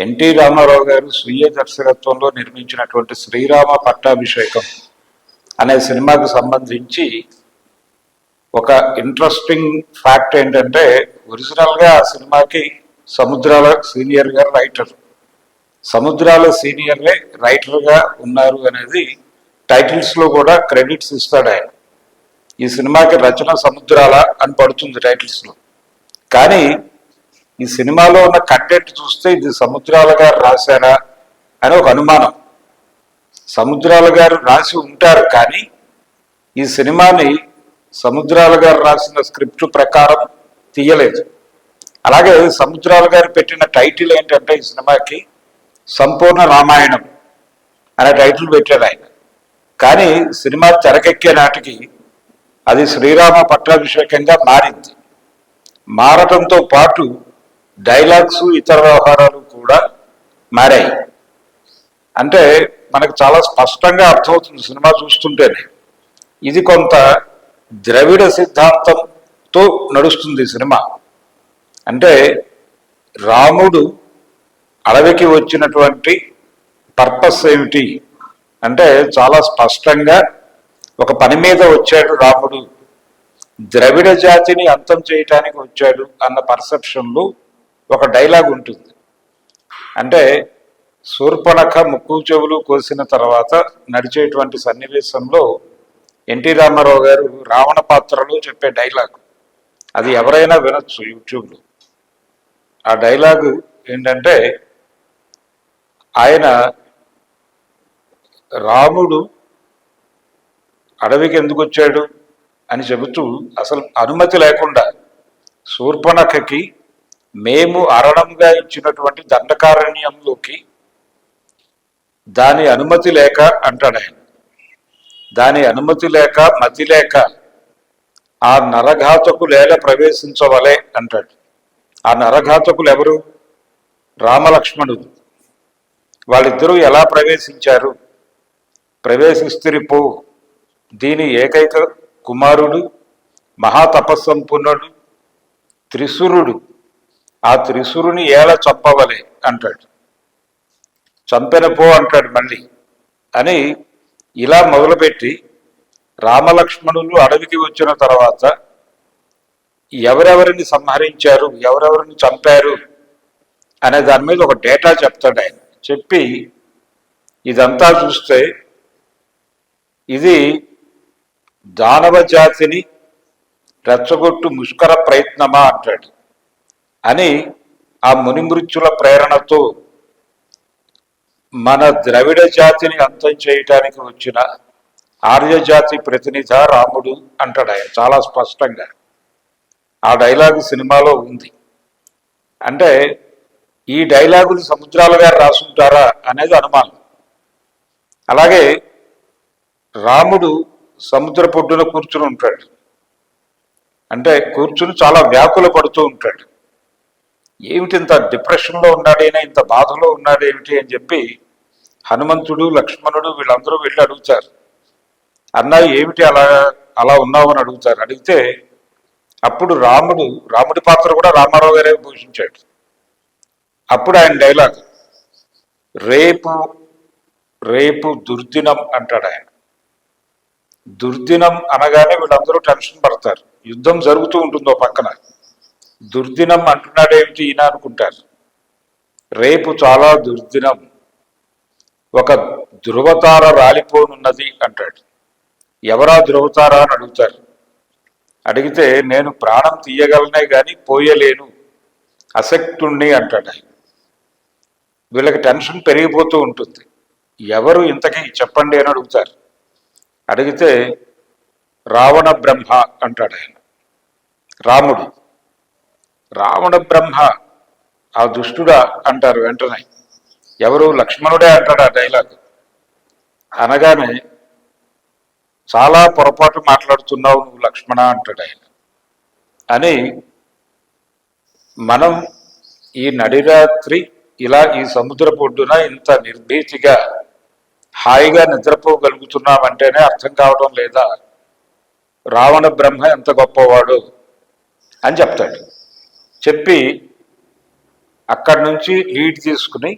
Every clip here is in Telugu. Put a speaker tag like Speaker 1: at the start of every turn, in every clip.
Speaker 1: ఎన్టీ రామారావు గారు స్వీయ దర్శకత్వంలో నిర్మించినటువంటి శ్రీరామ పట్టాభిషేకం అనే సినిమాకు సంబంధించి ఒక ఇంట్రెస్టింగ్ ఫ్యాక్ట్ ఏంటంటే ఒరిజినల్గా ఆ సినిమాకి సముద్రాల సీనియర్ గారు రైటర్ సముద్రాల సీనియర్లే రైటర్గా ఉన్నారు అనేది టైటిల్స్లో కూడా క్రెడిట్స్ ఇస్తాడు ఆయన. ఈ సినిమాకి రచన సముద్రాల అని పడుతుంది టైటిల్స్లో కానీ ఈ సినిమాలో ఉన్న కంటెంట్ చూస్తే ఇది సముద్రాల గారు రాశారా అని ఒక అనుమానం. సముద్రాల గారు రాసి ఉంటారు కానీ ఈ సినిమాని సముద్రాల గారు రాసిన స్క్రిప్ట్ ప్రకారం తీయలేదు. అలాగే సముద్రాల గారు పెట్టిన టైటిల్ ఏంటంటే ఈ సినిమాకి సంపూర్ణ రామాయణం అనే టైటిల్ పెట్టాడు ఆయన. కానీ సినిమా తెరకెక్కే నాటికి అది శ్రీరామ పట్టాభిషేకంగా మారింది. మారటంతో పాటు డైలాగ్స్ ఇతర వ్యవహారాలు కూడా మారాయి. అంటే మనకు చాలా స్పష్టంగా అర్థమవుతుంది సినిమా చూస్తుంటేనే. ఇది కొంత ద్రవిడ సిద్ధాంతంతో నడుస్తుంది సినిమా. అంటే రాముడు అడవికి వచ్చినటువంటి పర్పస్ ఏమిటి? అంటే చాలా స్పష్టంగా ఒక పని మీద వచ్చాడు రాముడు. ద్రవిడ జాతిని అంతం చేయటానికి వచ్చాడు అన్న పర్సెప్షన్లు ఒక డైలాగ్ ఉంటుంది. అంటే శూర్పణఖ ముక్కు చెవులు కోసిన తర్వాత నడిచేటువంటి సన్నివేశంలో ఎన్టీ రామారావు గారు రావణ పాత్రలో చెప్పే డైలాగ్ అది ఎవరైనా వినొచ్చు యూట్యూబ్లో. ఆ డైలాగు ఏంటంటే ఆయన రాముడు అడవికి ఎందుకు వచ్చాడు అని చెబుతూ అసలు అనుమతి లేకుండా శూర్పణఖకి మేము అరణంగా ఇచ్చినటువంటి దండకారణ్యంలోకి దాని అనుమతి లేక అంటాడు ఆయన. దాని అనుమతి లేక మతి లేక ఆ నరఘాతకులు ఎలా ప్రవేశించవలే అంటాడు. ఆ నరఘాతకులు ఎవరు? రామలక్ష్మణుడు. వాళ్ళిద్దరూ ఎలా ప్రవేశించారు? ప్రవేశిస్తురి పో దీని ఏకైక కుమారుడు మహాతపస్సంపన్నుడు త్రిశూరుడు. ఆ త్రిశూరుని ఏల చంపవలే అంటాడు. చంపెన పో అంటాడు మళ్ళీ. అని ఇలా మొదలుపెట్టి రామలక్ష్మణులు అడవికి వచ్చిన తర్వాత ఎవరెవరిని సంహరించారు ఎవరెవరిని చంపారు అనే దాని మీద ఒక డేటా చెప్తాడు ఆయన. చెప్పి ఇదంతా చూస్తే ఇది దానవ జాతిని రెచ్చగొట్టు ముష్కర ప్రయత్నమా అంటాడు. అని ఆ మునిమృత్యుల ప్రేరణతో మన ద్రవిడ జాతిని అంతం చేయటానికి వచ్చిన ఆర్యజాతి ప్రతినిధ రాముడు అంటాడు ఆయన చాలా స్పష్టంగా. ఆ డైలాగు సినిమాలో ఉంది. అంటే ఈ డైలాగులు సముద్రాల గారు రాసుంటారా అనేది అనుమానం. అలాగే రాముడు సముద్ర పొడ్డున కూర్చుని ఉంటాడు. అంటే కూర్చుని చాలా వ్యాకుల పడుతూ ఉంటాడు. ఏమిటి ఇంత డిప్రెషన్లో ఉన్నాడేనా ఇంత బాధలో ఉన్నాడేమిటి అని చెప్పి హనుమంతుడు లక్ష్మణుడు వీళ్ళందరూ వెళ్ళి అడుగుతారు. అన్నా ఏమిటి అలా అలా ఉన్నావు అని అడుగుతారు. అడిగితే అప్పుడు రాముడు రాముడి పాత్ర కూడా రామారావు గారే పోషించాడు. అప్పుడు ఆయన డైలాగ్ రేపు రేపు దుర్దినం అంటాడు ఆయన. దుర్దినం అనగానే వీళ్ళందరూ టెన్షన్ పడతారు. యుద్ధం జరుగుతూ ఉంటుందో పక్కన. దుర్దినం అంటున్నాడేమిటి ఈయన అనుకుంటారు? రేపు చాలా దుర్దినం. ఒక ధృవతార రాలిపోనున్నది అంటాడు. ఎవరా ధృవతార అని అడుగుతారు? అడిగితే నేను ప్రాణం తీయగలనే కానీ పోయలేను. అసక్తుణ్ణి అంటాడు ఆయన. వీళ్ళకి టెన్షన్ పెరిగిపోతూ ఉంటుంది. ఎవరు ఇంతకీ చెప్పండి అని అడుగుతారు. అడిగితే రావణ బ్రహ్మ అంటాడు ఆయన. రాముడు. రావణ బ్రహ్మ. ఆ దుష్టుడా అంటారు వెంటనే. ఎవరు? లక్ష్మణుడే అంటాడు ఆ డైలాగ్. అనగానే చాలా పొరపాటు మాట్లాడుతున్నావు నువ్వు లక్ష్మణ అంటాడు ఆయన. అని మనం ఈ నడిరాత్రి ఇలా ఈ సముద్ర పొడ్డున ఇంత నిర్భీతిగా హాయిగా నిద్రపోగలుగుతున్నామంటేనే అర్థం కావడం లేదా? రావణ బ్రహ్మ ఎంత గొప్పవాడు అని చెప్తాడు. చెప్పి అక్కడి నుంచి లీడ్ తీసుకుని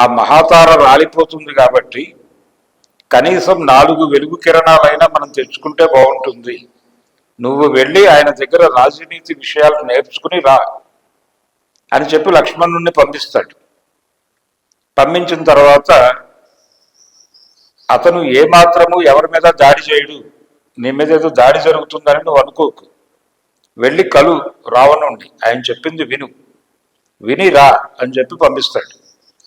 Speaker 1: ఆ మహాతార రాలిపోతుంది కాబట్టి కనీసం నాలుగు వెలుగు కిరణాలైనా మనం తెచ్చుకుంటే బాగుంటుంది. నువ్వు వెళ్ళి ఆయన దగ్గర రాజనీతి విషయాలు నేర్చుకుని రా అని చెప్పి లక్ష్మణుణ్ణి పంపిస్తాడు. పంపించిన తర్వాత అతను ఏమాత్రము ఎవరి మీద దాడి చేయడు నీ మీద ఏదో దాడి జరుగుతుందని నువ్వు అనుకోకు. వెళ్ళి కలు రావణుణ్ణి ఆయన చెప్పింది విను. విని రా అని చెప్పి పంపిస్తాడు.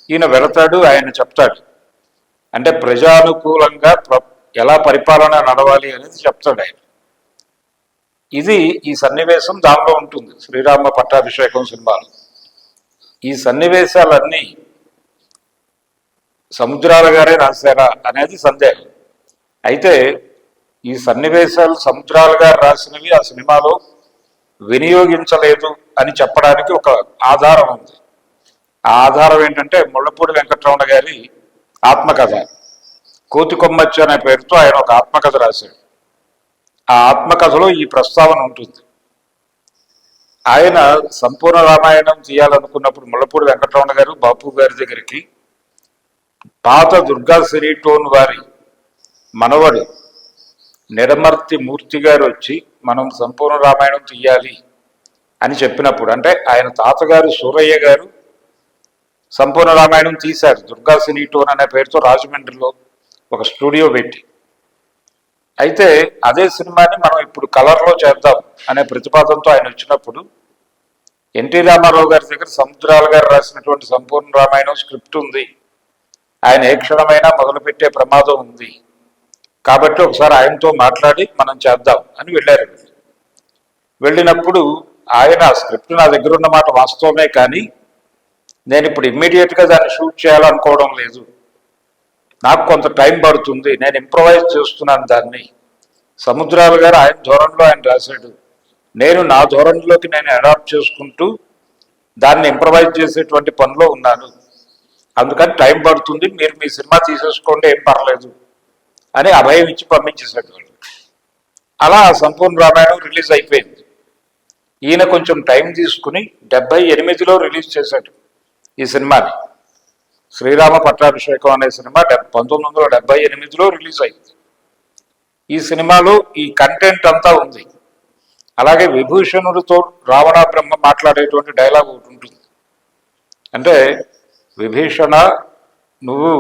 Speaker 1: ఈయన వెళతాడు ఆయన చెప్తాడు. అంటే ప్రజానుకూలంగా ఎలా పరిపాలన నడవాలి అనేది చెప్తాడు ఆయన. ఇది ఈ సన్నివేశం దానిలో ఉంటుంది శ్రీరామ పట్టాభిషేకం సినిమాలో. ఈ సన్నివేశాలన్నీ సముద్రాల గారే రాశారా అనేది సందేహం. అయితే ఈ సన్నివేశాలు సముద్రాలు గారు రాసినవి ఆ సినిమాలో వినియోగించలేదు అని చెప్పడానికి ఒక ఆధారం ఉంది. ఆ ఆధారం ఏంటంటే ముళ్ళపూడి వెంకటరమణ గారి ఆత్మకథ. కోతి కొమ్మచ్చి అనే పేరుతో ఆయన ఒక ఆత్మకథ రాశాడు. ఆ ఆత్మకథలో ఈ ప్రస్తావన ఉంటుంది. ఆయన సంపూర్ణ రామాయణం తీయాలనుకున్నప్పుడు ముళ్ళపూడి వెంకటరమణ గారు బాపు గారి దగ్గరికి పాత దుర్గా సిరిటోన్ వారి మనవడు నిరమర్తి మూర్తి గారు వచ్చి మనం సంపూర్ణ రామాయణం తీయాలి అని చెప్పినప్పుడు అంటే ఆయన తాతగారు సూరయ్య గారు సంపూర్ణ రామాయణం తీశారు. దుర్గా సినీ టోన్ అనే పేరుతో రాజమండ్రిలో ఒక స్టూడియో పెట్టి. అయితే అదే సినిమాని మనం ఇప్పుడు కలర్లో చేద్దాం అనే ప్రతిపాదనతో ఆయన వచ్చినప్పుడు ఎన్టీ రామారావు గారి దగ్గర సముద్రాల గారు రాసినటువంటి సంపూర్ణ రామాయణం స్క్రిప్ట్ ఉంది. ఆయన ఏ క్షణమైనా మొదలుపెట్టే ప్రమాదం ఉంది. కాబట్టి ఒకసారి ఆయనతో మాట్లాడి మనం చేద్దాం అని వెళ్ళారు. వెళ్ళినప్పుడు ఆయన ఆ స్క్రిప్ట్ నా దగ్గర ఉన్న మాట వాస్తవమే కానీ నేను ఇప్పుడు ఇమ్మీడియట్గా దాన్ని షూట్ చేయాలనుకోవడం లేదు. నాకు కొంత టైం పడుతుంది. నేను ఇంప్రవైజ్ చేస్తున్నాను దాన్ని. సముద్రాలు గారు ఆయన ధోరణిలో ఆయన రాశాడు. నేను నా ధోరణిలోకి నేను అడాప్ట్ చేసుకుంటూ దాన్ని ఇంప్రవైజ్ చేసేటువంటి పనిలో ఉన్నాను. అందుకని టైం పడుతుంది. మీరు మీ సినిమా తీసేసుకోండి. ఏం పర్లేదు. అని అభయం ఇచ్చి పంపించేశాడు వాళ్ళు అలా సంపూర్ణ రామాయణం రిలీజ్ అయిపోయింది. ఈయన కొంచెం టైం తీసుకుని డెబ్బై ఎనిమిదిలో రిలీజ్ చేశాడు ఈ సినిమాని. శ్రీరామ పట్టాభిషేకం అనే సినిమా పంతొమ్మిది వందల డెబ్బై ఎనిమిదిలో రిలీజ్ అయింది. ఈ సినిమాలో ఈ కంటెంట్ అంతా ఉంది. అలాగే విభూషణుడితో రావణ బ్రహ్మ మాట్లాడేటువంటి డైలాగ్ ఒకటి ఉంటుంది. అంటే విభీషణ నువ్వు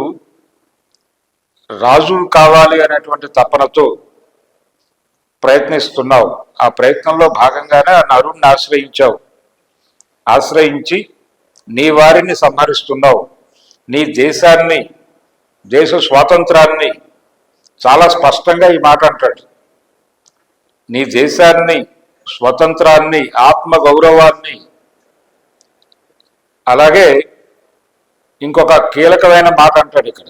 Speaker 1: రాజు కావాలి అనేటువంటి తపనతో ప్రయత్నిస్తున్నావు. ఆ ప్రయత్నంలో భాగంగానే ఆ నరుణ్ణి ఆశ్రయించావు. ఆశ్రయించి నీ వారిని సంహరిస్తున్నావు. నీ దేశాన్ని దేశ స్వాతంత్రాన్ని చాలా స్పష్టంగా ఈ మాట అంటాడు. నీ దేశాన్ని స్వతంత్రాన్ని ఆత్మ గౌరవాన్ని అలాగే ఇంకొక కీలకమైన మాట అంటాడు ఇక్కడ.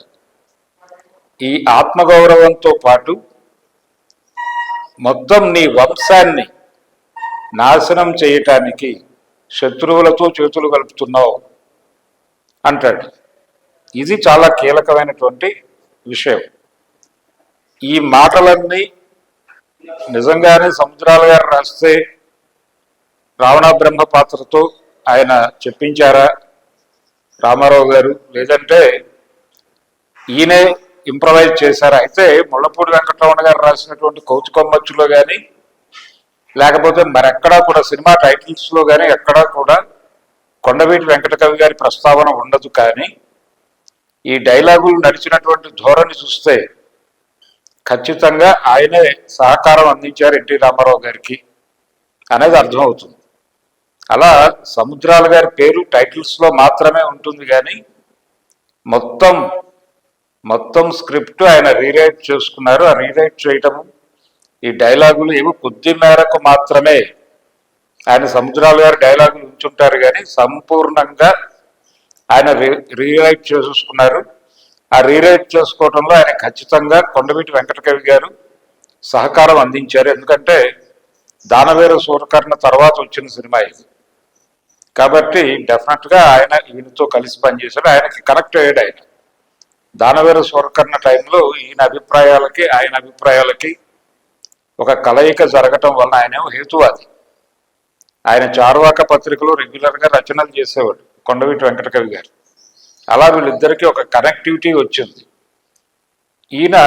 Speaker 1: ఈ ఆత్మగౌరవంతో పాటు మొత్తం నీ వంశాన్ని నాశనం చేయటానికి శత్రువులతో చేతులు కలుపుతున్నావు అంటాడు. ఇది చాలా కీలకమైనటువంటి విషయం. ఈ మాటలన్నీ నిజంగానే సముద్రాల గారు రాస్తే రావణ బ్రహ్మ పాత్రతో ఆయన చెప్పించారా? రామారావు గారు లేదంటే ఈయనే ఇంప్రవైజ్ చేశారు? అయితే ముళ్ళపూడి వెంకటరమణ గారు రాసినటువంటి కౌచుకొమ్మచ్చులో కానీ లేకపోతే మరెక్కడా కూడా సినిమా టైటిల్స్లో కానీ ఎక్కడా కూడా కొండవీటి వెంకటకవి గారి ప్రస్తావన ఉండదు కానీ ఈ డైలాగులు నడిచినటువంటి ధోరణి చూస్తే ఖచ్చితంగా ఆయనే సహకారం అందించారు ఎన్టీ రామారావు గారికి అనేది అర్థమవుతుంది. అలా సముద్రాల గారి పేరు టైటిల్స్లో మాత్రమే ఉంటుంది కానీ మొత్తం మొత్తం స్క్రిప్ట్ ఆయన రీరైట్ చేసుకున్నారు. ఆ రీరైట్ చేయటము ఈ డైలాగులు ఏవో కొద్ది మేరకు మాత్రమే ఆయన సముద్రాలు గారు డైలాగులు ఉంచుంటారు కానీ సంపూర్ణంగా ఆయన రీరైట్ చేసుకున్నారు. ఆ రీరైట్ చేసుకోవడంలో ఆయన ఖచ్చితంగా కొండవీటి వెంకటకవి గారు సహకారం అందించారు. ఎందుకంటే దానవేర సూరకర్ణ తర్వాత వచ్చిన సినిమా ఇది. కాబట్టి డెఫినెట్గా ఆయన ఈయనతో కలిసి పనిచేశాడు ఆయనకి కనెక్ట్ అయ్యాడు ఆయన. దానవీర సూరకర్ణ టైంలో ఈయన అభిప్రాయాలకి ఆయన అభిప్రాయాలకి ఒక కలయిక జరగటం వలన ఆయన హేతువాది. ఆయన చార్వాక పత్రికలో రెగ్యులర్గా రచనలు చేసేవాడు కొండవీటి వెంకటకవి గారు. అలా వీళ్ళిద్దరికీ ఒక కనెక్టివిటీ వచ్చింది. ఈయన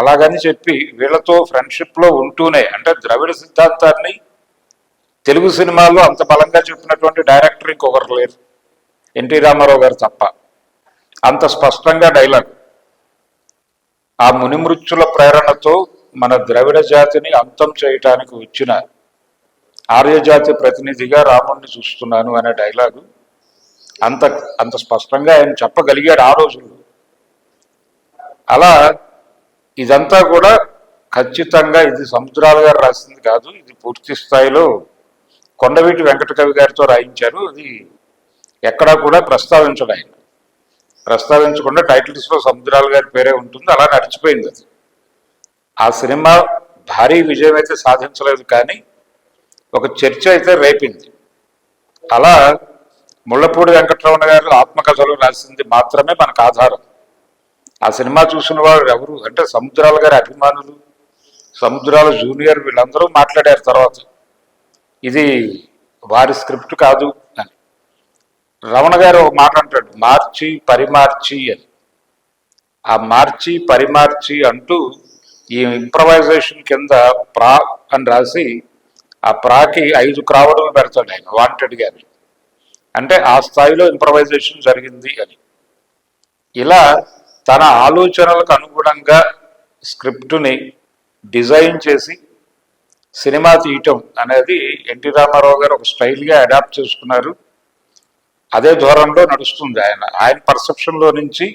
Speaker 1: అలాగని చెప్పి వీళ్ళతో ఫ్రెండ్షిప్లో ఉంటూనే అంటే ద్రవిడ సిద్ధాంతాన్ని తెలుగు సినిమాల్లో అంత బలంగా చెప్పినటువంటి డైరెక్టర్ ఇంకొకరు లేరు. ఎన్టీ రామారావు గారు తప్ప. అంత స్పష్టంగా డైలాగ్. ఆ మునిమృత్యుల ప్రేరణతో మన ద్రవిడ జాతిని అంతం చేయటానికి వచ్చిన ఆర్యజాతి ప్రతినిధిగా రాముణ్ణి చూస్తున్నాను అనే డైలాగు అంత అంత స్పష్టంగా ఆయన చెప్పగలిగాడు ఆ రోజుల్లో. అలా ఇదంతా కూడా ఖచ్చితంగా ఇది సముద్రాల గారు రాసింది కాదు ఇది పూర్తి స్థాయిలో కొండవీటి వెంకటకవి గారితో రాయించారు. అది ఎక్కడా కూడా ప్రస్తావించడం ఆయన. ప్రస్తావించకుండా టైటిల్స్లో సముద్రాలు సముద్రాల గారి పేరే ఉంటుంది అలా నడిచిపోయింది అది. ఆ సినిమా భారీ విజయం అయితే సాధించలేదు కానీ ఒక చర్చ అయితే రేపింది. అలా ముళ్ళపూడి వెంకటరమణ గారు ఆత్మకథలు రాసింది మాత్రమే మనకు ఆధారం. ఆ సినిమా చూసిన వారు ఎవరు? అంటే సముద్రాల గారి అభిమానులు సముద్రాల జూనియర్ వీళ్ళందరూ మాట్లాడారు తర్వాత. ఇది వారి స్క్రిప్ట్ కాదు అని. రమణ గారు ఒక మాట అంటాడు మార్చి పరిమార్చి అని. ఆ మార్చి పరిమార్చి అంటూ ఈ ఇంప్రవైజేషన్ కింద ప్రా అని రాసి ఆ ప్రాకి ఐదు క్రావడం పెడతాడు ఆయన వాంటెడ్ గాని. అంటే ఆ స్థాయిలో ఇంప్రవైజేషన్ జరిగింది అని. ఇలా తన ఆలోచనలకు అనుగుణంగా స్క్రిప్టుని డిజైన్ చేసి సినిమా తీయటం అనేది ఎన్టీ రామారావు గారు ఒక స్టైల్గా అడాప్ట్ చేసుకున్నారు. అదే ధోరణిలో నడుస్తుంది ఆయన. ఆయన పర్సెప్షన్లో నుంచి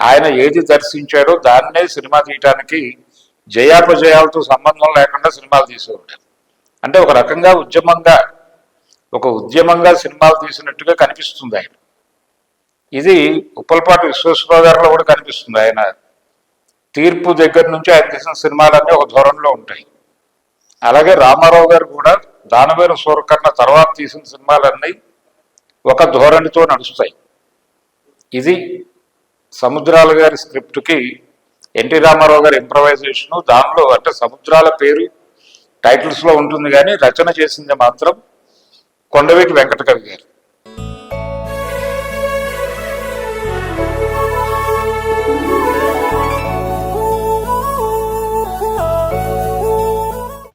Speaker 1: ఆయన ఏది దర్శించాడో దాన్నే సినిమా తీయటానికి జయాపజయాలతో సంబంధం లేకుండా సినిమాలు తీసేవాడు. అంటే ఒక రకంగా ఉద్యమంగా ఒక ఉద్యమంగా సినిమాలు తీసినట్టుగా కనిపిస్తుంది ఆయన. ఇది ఉప్పలపాటి విశ్వేశ్వరరావు గారిలో కూడా కనిపిస్తుంది ఆయన. తీర్పు దగ్గర నుంచి ఆయన తీసిన సినిమాలన్నీ ఒక ధోరణిలో ఉంటాయి. అలాగే రామారావు గారు కూడా దానవేరు సూరకర్ణ తర్వాత తీసిన సినిమాలన్నీ ఒక ధోరణితో నడుస్తాయి. ఇది సముద్రాల గారి స్క్రిప్ట్కి ఎన్టీ రామారావు గారి ఇంప్రవైజేషను దానిలో అంటే సముద్రాల పేరు టైటిల్స్లో ఉంటుంది కానీ రచన చేసింది మాత్రం కొండవీటి వెంకటకవి గారు.